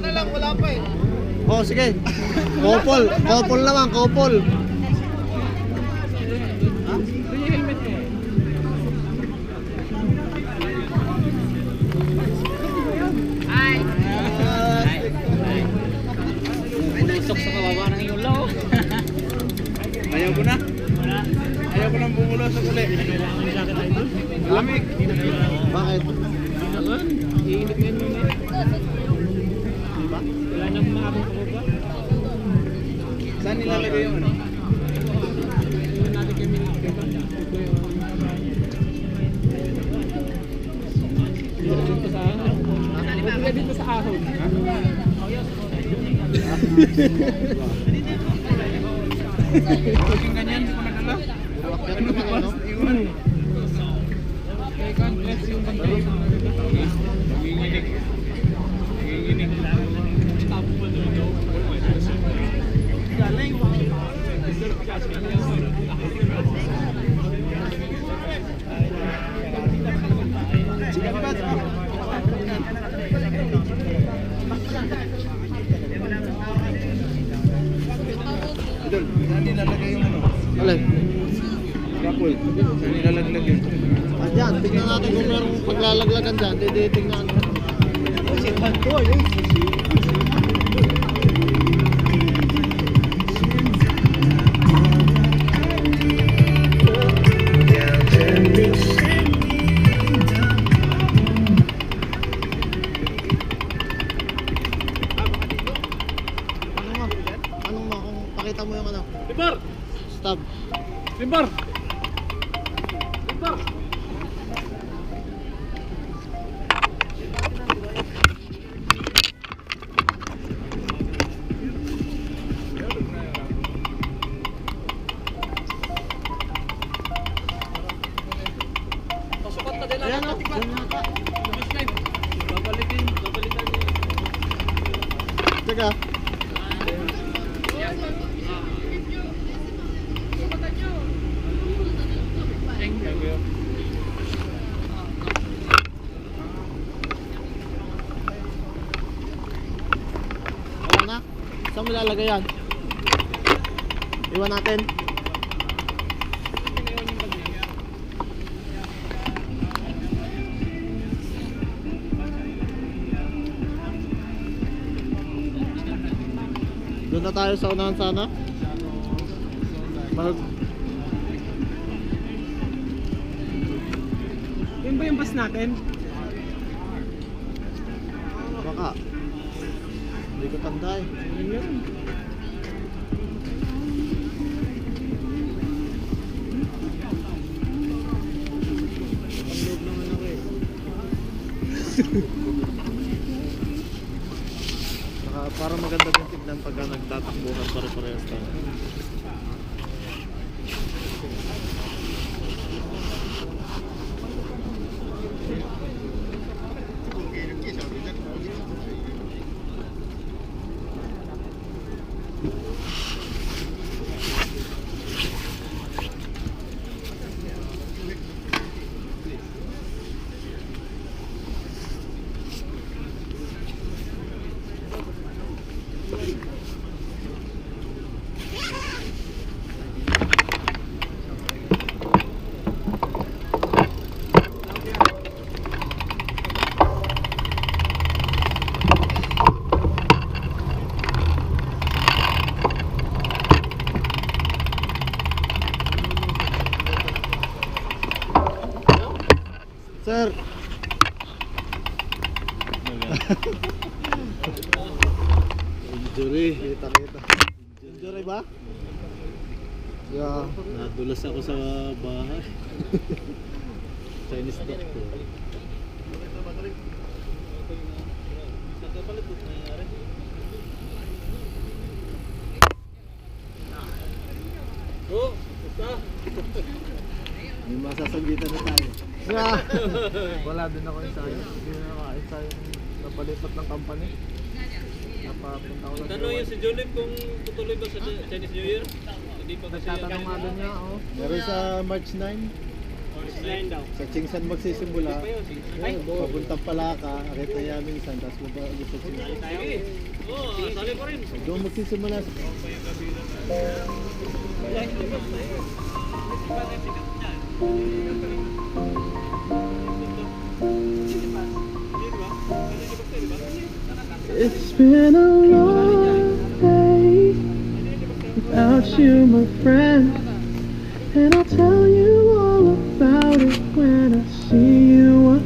na lang, wala pa eh. Oh, sige. Couple. Couple naman, couple. Bulusok sa kababa ng lao. Ayaw ko na. Ayaw ko nang bumulusok ulit. Lamig. Bakit? Iinit ngayon mo na. Wala nang maabot ko ba? Saan nilalagay yung ano? natin kami dito sa ahon. Huwag dito sa ahon. Laging ganyan, hindi ko nadala. Akyat ka pala, no? Iwan. Idol, saan nilalagay yung ano? Alin? Rapol. Saan nilalaglag yun? Ah, dyan. Tignan natin kung merong paglalaglagan dyan. Hindi, tignan. Ano pakita mo yung ano? Timbar! Pasukat na din Ayan o. Dyan yata. Babalikin, babalikan niya. Teka. Wala na. Saan mo lalagay yan? Iwan natin. Doon na tayo sa unahan sana. Mag Yun ba yung bus natin? baka. Hindi ko tanda eh. Yun. Saka para maganda din tignan pagka nagtatakbuhan pare-parehas tayo. Sir! Injury. Kita kita. Injury ba? Yeah. Nadulas ako sa bahay. Chinese doctor. Oh. May masasagitan na tayo. Yeah. Wala din ako ensayo. Hindi na naka-ensayo ng napalipat ng company. Napapunta ko lang Tanong yun si Julip kung tutuloy ba sa Chinese New Year? Hindi pa kasi Nagtatanong nga doon niya, oh. Meron sa March 9. line daw. Sa Chingsan magsisimula. Ay, Papuntang Palaka, akit na yamin isang, tapos baba ulit sa Chingsan. tayo. Oo, sali pa rin. Doon magsisimula sa... It's been a long day without you, my friend. And I'll tell you